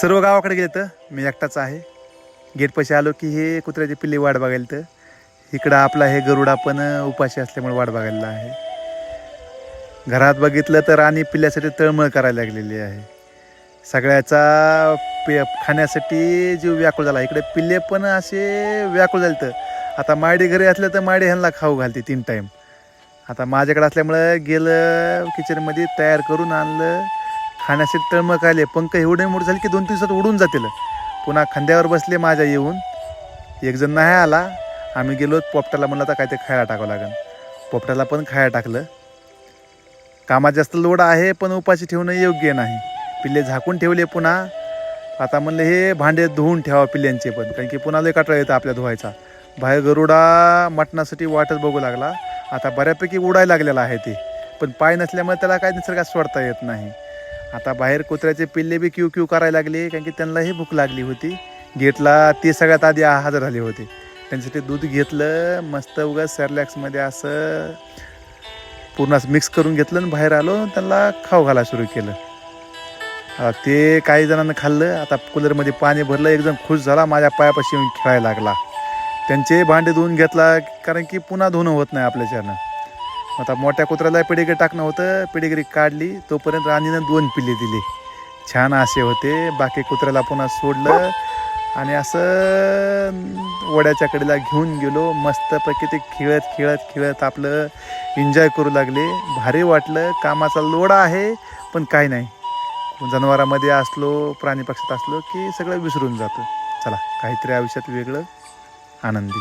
सर्व गावाकडे गेलं तर मी एकटाच आहे. गेटपाशी आलो की हे कुत्र्याची पिल्ली वाट बघायला तर इकडं आपला हे गरुडा पण उपाशी असल्यामुळे वाट बघायला आहे. घरात बघितलं तर आणि पिल्ल्यासाठी तळमळ करायला लागलेली आहे. सगळ्याचा पे खाण्यासाठी जीव व्याकुळ झाला. इकडे पिल्ले पण असे व्याकुळ झाले तर. आता माडी घरी असलं तर माडी ह्यांना खाऊ घालते तीन टाईम आता माझ्याकडे असल्यामुळं गेलं किचनमध्ये तयार करून आणलं. खाण्याचे तळमळ आले पंख एवढे मोठे झाले की दोन दिवसात उडून जातील. पुन्हा खांद्यावर बसले माझ्या येऊन. एकजण नाही आला. आम्ही गेलो पोपटाला म्हणलं आता काय ते खायला टाकावं लागेल. पोपटाला पण खायला टाकलं. कामात जास्त लोड आहे पण उपाशी ठेवणं योग्य नाही. पिल्ले झाकून ठेवले पुन्हा. आता म्हणलं हे भांडे धुवून ठेवा पिल्ल्यांचे पण कारण की पुन्हा लय कटाळा येतं आपल्या धुवायचा. बाहेर गरुडा मटणासाठी वाटच बघू लागला. आता बऱ्यापैकी उडायला लागलेला आहे ते. पण पाय नसल्यामुळे त्याला काय निसर्गात सोडता येत नाही. आता बाहेर कुत्र्याचे पिल्ले बी क्यू क्यू करायला लागले कारण की त्यांनाही भूक लागली होती. गेटला ते सगळ्यात आधी हजर झाले होते. त्यांच्यासाठी दूध घेतलं मस्त उगाच सॅरलॅक्समध्ये असं पूर्ण असं मिक्स करून घेतलं आणि बाहेर आलो त्यांना खाऊ घालायला सुरू केलं. ते काही जणांना खाल्लं. आता कूलरमध्ये पाणी भरलं एकदम खुश झाला माझ्या पायापाशी येऊन खेळायला लागला. त्यांचे भांडे धुवून घेतला कारण की पुन्हा धुणं होत नाही आपल्याच्यानं आता मोठ्या कुत्र्याला पिढीगिरी टाकणं होतं. पिढीगिरी काढली. तोपर्यंत राणीनं दोन पिल्ले दिली. छान असे होते. बाकी कुत्र्याला पुन्हा सोडलं. आणि असं वड्याच्या कडेला घेऊन गेलो. मस्तपैकी ते खेळत खेळत खेळत आपलं एन्जॉय करू लागले. भारी वाटलं. कामाचा लोड आहे पण काही नाही. जनावरामध्ये असलो प्राणी पक्षात असलो की सगळं विसरून जातं. चला काहीतरी आयुष्यात वेगळं आनंदी.